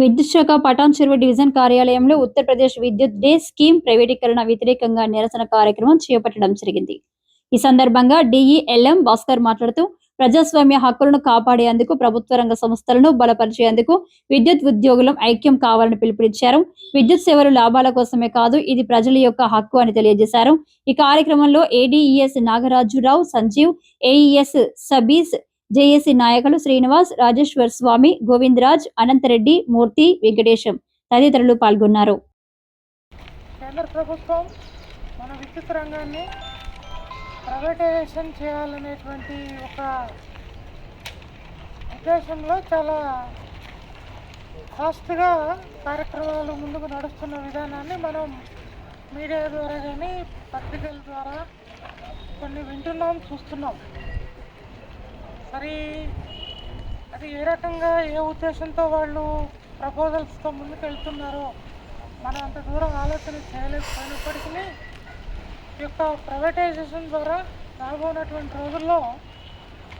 విద్యుత్ శాఖ పటాన్ చెరువు డివిజన్ కార్యాలయంలో ఉత్తరప్రదేశ్ విద్యుత్ డే స్కీమ్ ప్రైవేటీకరణ వ్యతిరేకంగా నిరసన కార్యక్రమం చేపట్టడం జరిగింది. ఈ సందర్భంగా డిఈఎల్ఎం భాస్కర్ మాట్లాడుతూ ప్రజాస్వామ్య హక్కులను కాపాడేందుకు ప్రభుత్వ రంగ సంస్థలను బలపరిచేందుకు విద్యుత్ ఉద్యోగులం ఐక్యం కావాలని పిలుపునిచ్చారు. విద్యుత్ సేవలు లాభాల కోసమే కాదు ఇది ప్రజల యొక్క హక్కు అని తెలియజేశారు. ఈ కార్యక్రమంలో ఏడీఈఎస్ నాగరాజురావు సంజీవ్ ఏఈఎస్ సబీస్ జేఏసీ నాయకులు శ్రీనివాస్ రాజేశ్వర్ స్వామి గోవిందరాజ్ అనంతరెడ్డి మూర్తి వెంకటేశం తదితరులు పాల్గొన్నారు. కేంద్ర ప్రభుత్వం మన విద్యుత్ రంగాన్ని ప్రైవేటైజేషన్ చేయాలనేటువంటి ఒక ఉద్దేశంలో చాలా ఫాస్ట్గా కార్యక్రమాలు ముందుకు నడుస్తున్న విధానాన్ని మనం మీడియా ద్వారా కానీ పత్రికల ద్వారా కొన్ని వింటున్నాం చూస్తున్నాం. మరి అది ఏ రకంగా ఏ ఉద్దేశంతో వాళ్ళు ప్రపోజల్స్తో ముందుకు వెళ్తున్నారో మనం అంత దూరం ఆలోచన చేయలేకపోయినప్పటికీ ఈ యొక్క ప్రైవేటైజేషన్ ద్వారా రాబోనటువంటి రోజుల్లో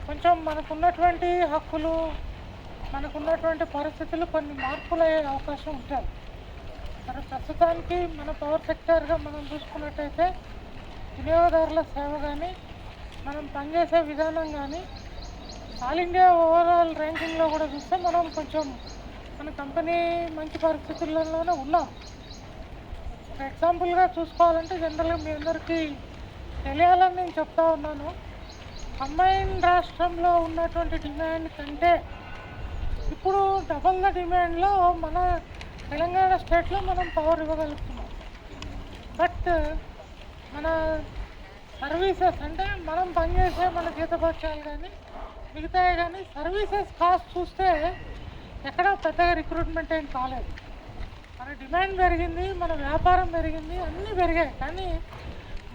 కొంచెం మనకున్నటువంటి హక్కులు మనకున్నటువంటి పరిస్థితులు కొన్ని మార్పులు అయ్యే అవకాశం ఉంటుంది. మరి ప్రస్తుతానికి మన పవర్ సెక్టర్గా మనం చూసుకున్నట్టయితే వినియోగదారుల సేవ కానీ మనం పనిచేసే విధానం కానీ ఆల్ ఇండియా ఓవరాల్ ర్యాంకింగ్లో కూడా చూస్తే మనం కొంచెం మన కంపెనీ మంచి పరిస్థితుల్లోనే ఉన్నాం. ఫర్ ఎగ్జాంపుల్గా చూసుకోవాలంటే జనరల్గా మీ అందరికీ తెలియాలని నేను చెప్తా ఉన్నాను. అమ్మాయిన్ రాష్ట్రంలో ఉన్నటువంటి డిమాండ్ కంటే ఇప్పుడు డబల్ ద డిమాండ్లో మన తెలంగాణ స్టేట్లో మనం పవర్ ఇవ్వగలుగుతున్నాం. బట్ మన సర్వీసెస్ అంటే మనం పనిచేసే మన జీతపక్షాలు కానీ మిగతాయి కానీ సర్వీసెస్ కాస్ట్ చూస్తే ఎక్కడ పెద్దగా రిక్రూట్మెంట్ ఏం కాలేదు. మన డిమాండ్ పెరిగింది మన వ్యాపారం పెరిగింది అన్నీ పెరిగాయి. కానీ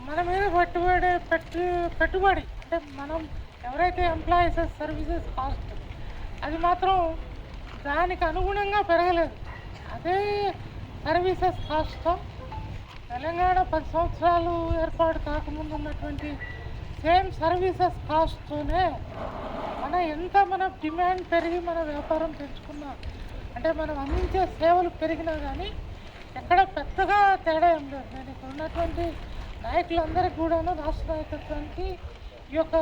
మన మీద పెట్టుబడి పెట్టు పెట్టుబడి అంటే మనం ఎవరైతే ఎంప్లాయీస్ సర్వీసెస్ కాస్ట్ అది మాత్రం దానికి అనుగుణంగా పెరగలేదు. అదే సర్వీసెస్ కాస్ట్తో తెలంగాణ పది సంవత్సరాలు ఏర్పాటు కాకముందు ఉన్నటువంటి సేమ్ సర్వీసెస్ కాస్ట్తోనే మన ఎంత మన డిమాండ్ పెరిగి మన వ్యాపారం పెంచుకున్నా అంటే మనం అందించే సేవలు పెరిగినా కానీ ఎక్కడ పెద్దగా తేడా ఏం లేదు. నేను ఇక్కడ ఉన్నటువంటి నాయకులందరికీ కూడాను రాష్ట్ర నాయకత్వానికి ఈ యొక్క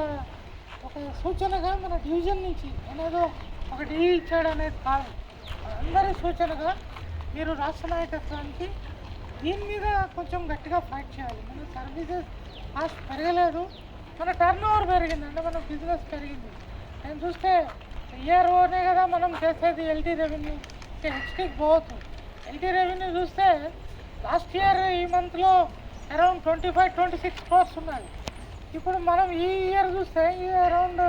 ఒక సూచనగా మన డివిజన్ నుంచి అనేదో ఒక డీ ఇచ్చాడు అనేది కాదు. అందరి సూచనగా మీరు రాష్ట్ర నాయకత్వానికి దీని మీద కొంచెం గట్టిగా ఫైట్ చేయాలి. మన సర్వీసెస్ కాస్ట్ పెరగలేదు. మన టర్న్ ఓవర్ పెరిగింది. అంటే మన బిజినెస్ పెరిగింది. నేను చూస్తే ఇయర్ ఓనే కదా మనం చేసేది ఎల్టీ రెవెన్యూ హెచ్టీకి పోవచ్చు. ఎల్టీ రెవెన్యూ చూస్తే లాస్ట్ ఇయర్ ఈ మంత్లో around twenty five twenty six crores ఉన్నాయి. ఇప్పుడు మనం ఈ ఇయర్ చూస్తే ఈ around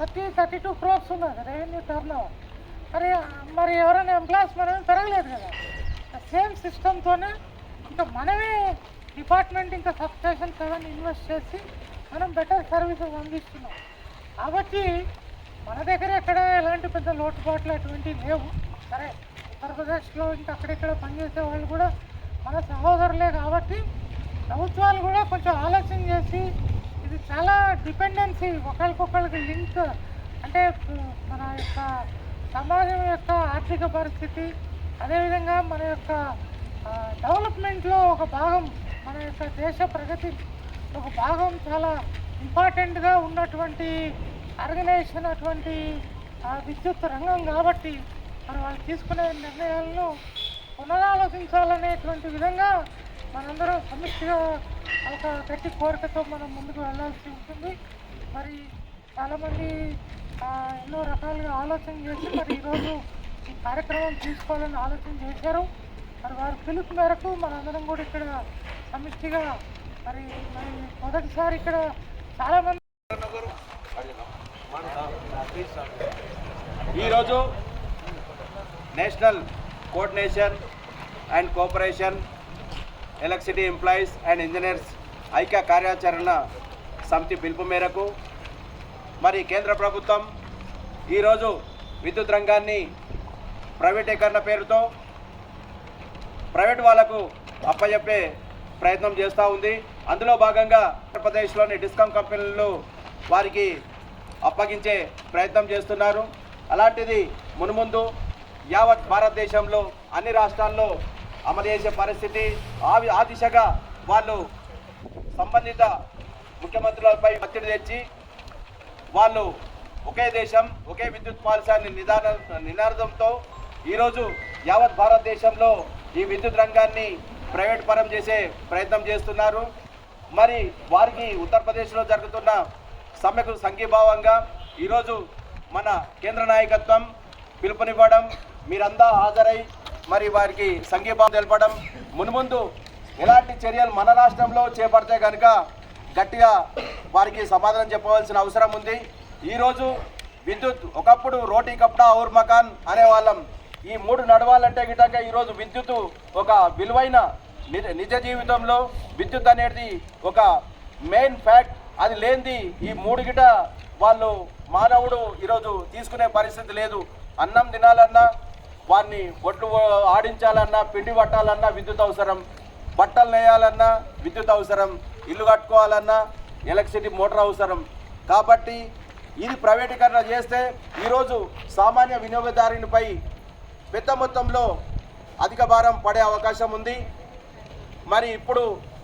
thirty thirty two crores ఉన్నది రెవెన్యూ టర్న్ ఓవర్ మరి మరి ఎవరైనా ఎంప్లాయీస్ మనమే పెరగలేదు కదా. సేమ్ సిస్టమ్తోనే ఇంకా మనమే డిపార్ట్మెంట్ ఇంకా సబ్స్టేషన్ సెవెన్ ఇన్వెస్ట్ చేసి మనం బెటర్ సర్వీసెస్ అందిస్తున్నాం. కాబట్టి మన దగ్గర ఎక్కడ ఎలాంటి పెద్ద లోటుపాట్లు అటువంటివి లేవు. సరే ఉత్తరప్రదేశ్లో ఇంకా అక్కడిక్కడ పనిచేసే వాళ్ళు కూడా మన సహోదరులే కాబట్టి ప్రభుత్వాలు కూడా కొంచెం ఆలోచన చేసి ఇది చాలా డిపెండెన్సీ ఒకరికొకరికి లింక్ అంటే మన యొక్క సమాజం యొక్క ఆర్థిక పరిస్థితి అదేవిధంగా మన యొక్క డెవలప్మెంట్లో ఒక భాగం మన యొక్క దేశ ప్రగతి. ఒక భాగం చాలా ఇంపార్టెంట్గా ఉన్నటువంటి ఆర్గనైజేషన్ అటువంటి విద్యుత్ రంగం కాబట్టి మరి వాళ్ళు తీసుకునే నిర్ణయాలను పునరాలోచించాలనేటువంటి విధంగా మనందరం సమిష్టిగా ఒక గట్టి కోరికతో మనం ముందుకు వెళ్ళాల్సి ఉంటుంది. మరి చాలామంది ఎన్నో రకాలుగా ఆలోచన చేసి మరి ఈరోజు ఈ కార్యక్రమం తీసుకోవాలని ఆలోచన చేశారు. మరి వారి పిలుపు మేరకు మనందరం కూడా ఇక్కడ సమిష్టిగా మరి మరి మొదటిసారి ఇక్కడ చాలామంది ఈరోజు national coordination and cooperation electricity employees and engineers ఐక్య కార్యాచరణ సమితి పిలుపు మేరకు మరి కేంద్ర ప్రభుత్వం ఈరోజు విద్యుత్ రంగాన్ని ప్రైవేటీకరణ పేరుతో ప్రైవేట్ వాళ్ళకు అప్పచెప్పే ప్రయత్నం చేస్తూ ఉంది. అందులో భాగంగా ఆంధ్రప్రదేశ్లోని డిస్కామ్ కంపెనీలు వారికి అప్పగించే ప్రయత్నం చేస్తున్నారు. అలాంటిది మునుముందు యావత్ భారతదేశంలో అన్ని రాష్ట్రాల్లో అమలు చేసే పరిస్థితి ఆ ఆ దిశగా వాళ్ళు సంబంధిత ముఖ్యమంత్రులపై ఒత్తిడి తెచ్చి వాళ్ళు ఒకే దేశం ఒకే విద్యుత్ పాలసాన్ని నిదాన నినాదంతో ఈరోజు యావత్ భారతదేశంలో ఈ విద్యుత్ రంగాన్ని ప్రైవేట్ పరం చేసే ప్రయత్నం చేస్తున్నారు. మరి వారికి ఉత్తరప్రదేశ్లో జరుగుతున్న సమ్మెకు సంఘీభావంగా ఈరోజు మన కేంద్ర నాయకత్వం పిలుపునివ్వడం మీరంతా హాజరై మరి వారికి సంఘీభావం తెలపడం మున్ముందు ఎలాంటి చర్యలు మన రాష్ట్రంలో చేపడితే కనుక గట్టిగా వారికి సమాధానం చెప్పవలసిన అవసరం ఉంది. ఈరోజు విద్యుత్ ఒకప్పుడు రోటీ కప్డా ఔర్ మకాన్ అనేవాళ్ళం. ఈ మూడు నడవాలంటే గిటక ఈరోజు విద్యుత్ ఒక విలువైన నిజ నిజ జీవితంలో విద్యుత్ అనేది ఒక మెయిన్ ఫ్యాక్ట్ అది లేనిది ఈ మూడు గిట వాళ్ళు మానవుడు ఈరోజు తీసుకునే పరిస్థితి లేదు. అన్నం తినాలన్నా వారిని ఒడ్లు ఆడించాలన్నా పిండి పట్టాలన్నా విద్యుత్ అవసరం. బట్టలు నేయాలన్నా విద్యుత్ అవసరం. ఇల్లు కట్టుకోవాలన్నా ఎలక్ట్రిసిటీ మోటార్ అవసరం. కాబట్టి ఇది ప్రైవేటీకరణ చేస్తే ఈరోజు సామాన్య వినియోగదారునిపై పెద్ద మొత్తంలో అధిక భారం పడే అవకాశం ఉంది. మరి ఇప్పుడు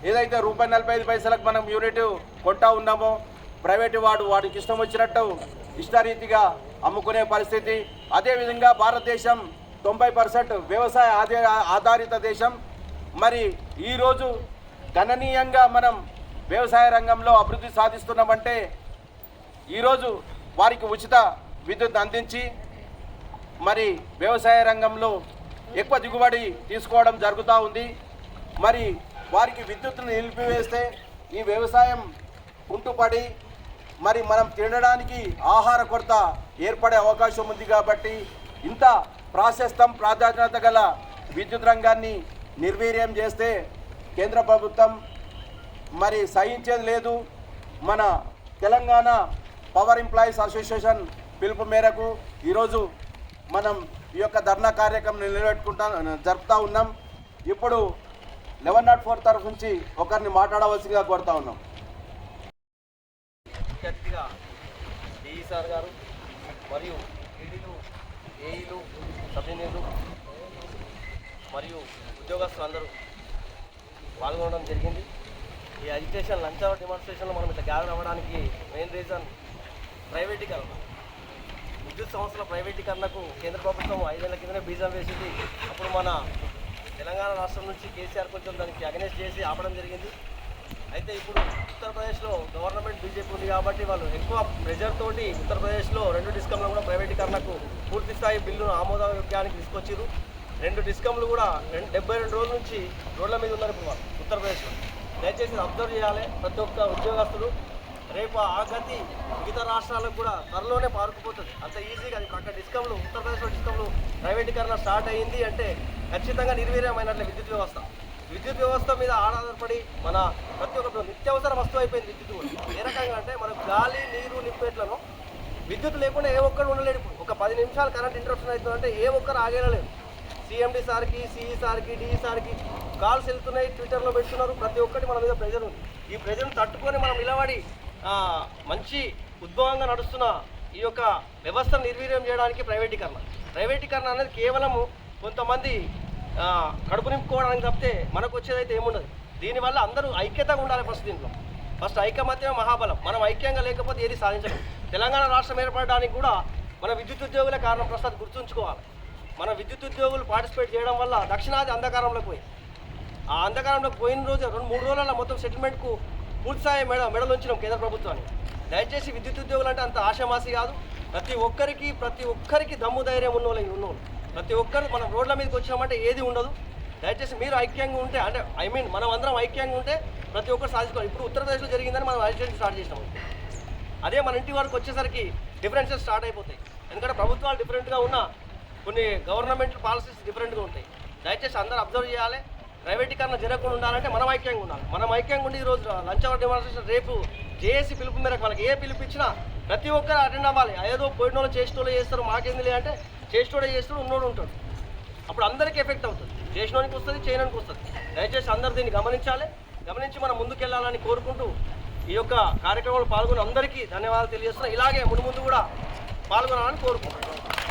ఏదైతే రూపాయి నలభై ఐదు పైసలకు మనం యూనిట్ కొంటా ఉన్నామో ప్రైవేటు వాడు వాడికి ఇష్టం వచ్చినట్టు ఇష్టరీతిగా అమ్ముకునే పరిస్థితి. అదేవిధంగా భారతదేశం తొంభై పర్సెంట్ వ్యవసాయ ఆధార ఆధారిత దేశం. మరి ఈరోజు గణనీయంగా మనం వ్యవసాయ రంగంలో అభివృద్ధి సాధిస్తున్నామంటే ఈరోజు వారికి ఉచిత విద్యుత్ అందించి మరి వ్యవసాయ రంగంలో ఎక్కువ దిగుబడి తీసుకోవడం జరుగుతూ ఉంది. మరి వారికి విద్యుత్తును నిలిపివేస్తే ఈ వ్యవసాయం కుంటుపడి మరి మనం తినడానికి ఆహార కొరత ఏర్పడే అవకాశం ఉంది కాబట్టి ఇంత ప్రాశస్తం ప్రాధాన్యత గల విద్యుత్ రంగాన్ని నిర్వీర్యం చేస్తే కేంద్ర ప్రభుత్వం మరి సహించేది లేదు. మన తెలంగాణ పవర్ ఎంప్లాయీస్ అసోసియేషన్ పిలుపు మేరకు ఈరోజు మనం ఈ యొక్క ధర్నా కార్యక్రమం నిలబెట్టుకుంటా జరుపుతూ ఉన్నాం. ఇప్పుడు లెవెన్ నాట్ ఫోర్ తరఫు నుంచి ఒకరిని మాట్లాడవలసిగా కోరుతా ఉన్నాం. ముఖ్య డిఈ సార్ గారు మరియు ఈడీలు ఏఈలు సబ్ మరియు ఉద్యోగస్తులు అందరూ పాల్గొనడం జరిగింది. ఈ అజిటేషన్ లంచ్ అవర్ డెమాన్స్ట్రేషన్లో మనం ఇట్లా గ్యాదర్ అవ్వడానికి మెయిన్ రీజన్ ప్రైవేటీకరణ విద్యుత్ సంస్థల ప్రైవేటీకరణకు కేంద్ర ప్రభుత్వం ఐదేళ్ళ కిందనే బీజం వేసింది. అప్పుడు మన తెలంగాణ రాష్ట్రం నుంచి కేసీఆర్ కొంచెం దానికి అగనెస్ట్ చేసి ఆపడం జరిగింది. అయితే ఇప్పుడు ఉత్తరప్రదేశ్లో గవర్నమెంట్ బీజేపీ ఉంది కాబట్టి వాళ్ళు ఎక్కువ ప్రెజర్ తోటి ఉత్తరప్రదేశ్లో రెండు డిస్కంలో కూడా ప్రైవేటీకరణకు పూర్తి స్థాయి బిల్లును ఆమోదయోగ్యానికి తీసుకొచ్చారు రెండు డిస్కంలు కూడా రెండు డెబ్బై రెండు రోజుల నుంచి రోడ్ల మీద ఉన్నారు ఇప్పుడు వాళ్ళు ఉత్తరప్రదేశ్లో. దయచేసి అబ్జర్వ్ చేయాలి ప్రతి ఒక్క ఉద్యోగస్తులు. రేపు ఆ గతి మిగతా రాష్ట్రాలకు కూడా త్వరలోనే పారుకుపోతుంది. అంత ఈజీగా ఇప్పుడు అక్కడ డిస్కంలు ఉత్తరప్రదేశ్లో డిస్కంలు ప్రైవేటీకరణ స్టార్ట్ అయ్యింది అంటే ఖచ్చితంగా నిర్వీర్యమైనట్లే విద్యుత్ వ్యవస్థ. విద్యుత్ వ్యవస్థ మీద ఆధారపడి మన ప్రతి ఒక్క నిత్యావసర వస్తువు అయిపోయింది విద్యుత్ ఏ రకంగా అంటే మనకు గాలి నీరు నింపేట్లను విద్యుత్ లేకుండా ఏ ఒక్కరు ఉండలేడు ఇప్పుడు. ఒక పది నిమిషాలు కరెంట్ ఇంటరప్షన్ అవుతుందంటే ఏ ఒక్కరు ఆగేయలేరు సిఎండి సార్కి సిఈ సార్కి డిఈ సార్కి కాల్స్ వెళ్తున్నాయి ట్విట్టర్లో పెడుతున్నారు. ప్రతి ఒక్కటి మన మీద ప్రెజర్ ఉంది. ఈ ప్రెజర్ను తట్టుకొని మనం నిలబడి మంచి ఉద్భవంగా నడుస్తున్న ఈ యొక్క వ్యవస్థను నిర్వీర్యం చేయడానికి ప్రైవేటీకరణ. ప్రైవేటీకరణ అనేది కేవలము కొంతమంది కడుపు నింపుకోవడానికి తప్పితే మనకు వచ్చేదైతే ఏముండదు. దీనివల్ల అందరూ ఐక్యతగా ఉండాలి ఫస్ట్ దీంట్లో. ఫస్ట్ ఐకమత్యమే మహాబలం. మనం ఐక్యంగా లేకపోతే ఏది సాధించలేం. తెలంగాణ రాష్ట్రం ఏర్పడడానికి కూడా మన విద్యుత్ ఉద్యోగులే కారణం ప్రస్తుతం గుర్తుంచుకోవాలి. మన విద్యుత్ ఉద్యోగులు పార్టిసిపేట్ చేయడం వల్ల దక్షిణాది అంధకారంలోకి పోయి ఆ అంధకారంలోకి పోయిన రోజు రెండు మూడు రోజుల మొత్తం సెటిల్మెంట్కు పూర్తిస్థాయి మెడ మెడలు ఉంచినాం కేంద్ర ప్రభుత్వాన్ని. దయచేసి విద్యుత్ ఉద్యోగులు అంటే అంత ఆశామాసి కాదు. ప్రతి ఒక్కరికి ప్రతి ఒక్కరికి దమ్ము ధైర్యం ఉన్న వాళ్ళు ఉన్నోళ్ళు. ప్రతి ఒక్కరు మనం రోడ్ల మీదకి వచ్చినామంటే ఏది ఉండదు. దయచేసి మీరు ఐక్యంగా ఉంటే అంటే ఐ మీన్ మనం అందరం ఐక్యంగా ఉంటే ప్రతి ఒక్కరు సాధించుకోవాలి. ఇప్పుడు ఉత్తరప్రదేశ్లో జరిగిందని మనం అజిటేషన్ స్టార్ట్ చేసినాం. అదే మన ఇంటి వరకు వచ్చేసరికి డిఫరెన్సెస్ స్టార్ట్ అయిపోతాయి. ఎందుకంటే ప్రభుత్వాలు డిఫరెంట్గా ఉన్న కొన్ని గవర్నమెంట్ పాలసీస్ డిఫరెంట్గా ఉంటాయి. దయచేసి అందరూ అబ్జర్వ్ చేయాలి. ప్రైవేటీకరణ జరగకుండా ఉండాలంటే మనం ఐక్యంగా ఉండాలి. మనం ఐక్యంగా ఉండి ఈరోజు లంచ్ అవర్ డెమాన్స్ట్రేషన్ రేపు జేఏసీ పిలుపు మేరకు మనకి ఏ పిలుపు ఇచ్చినా ప్రతి ఒక్కరు అటెండ్ అవ్వాలి. ఏదో పోయిన వాళ్ళు చేసిన వాళ్ళు చేస్తారు మాకేంది అంటే చేసినోడే చేస్తాడు ఉన్నోడు ఉంటాడు. అప్పుడు అందరికీ ఎఫెక్ట్ అవుతుంది. చేసినోనికి వస్తుంది చేయడానికి వస్తుంది. దయచేసి అందరు దీన్ని గమనించాలి. గమనించి మనం ముందుకెళ్ళాలని కోరుకుంటూ ఈ యొక్క కార్యక్రమంలో పాల్గొన్న అందరికీ ధన్యవాదాలు తెలియజేస్తున్నాం. ఇలాగే ముందు ముందు కూడా పాల్గొనాలని కోరుకుంటున్నాం.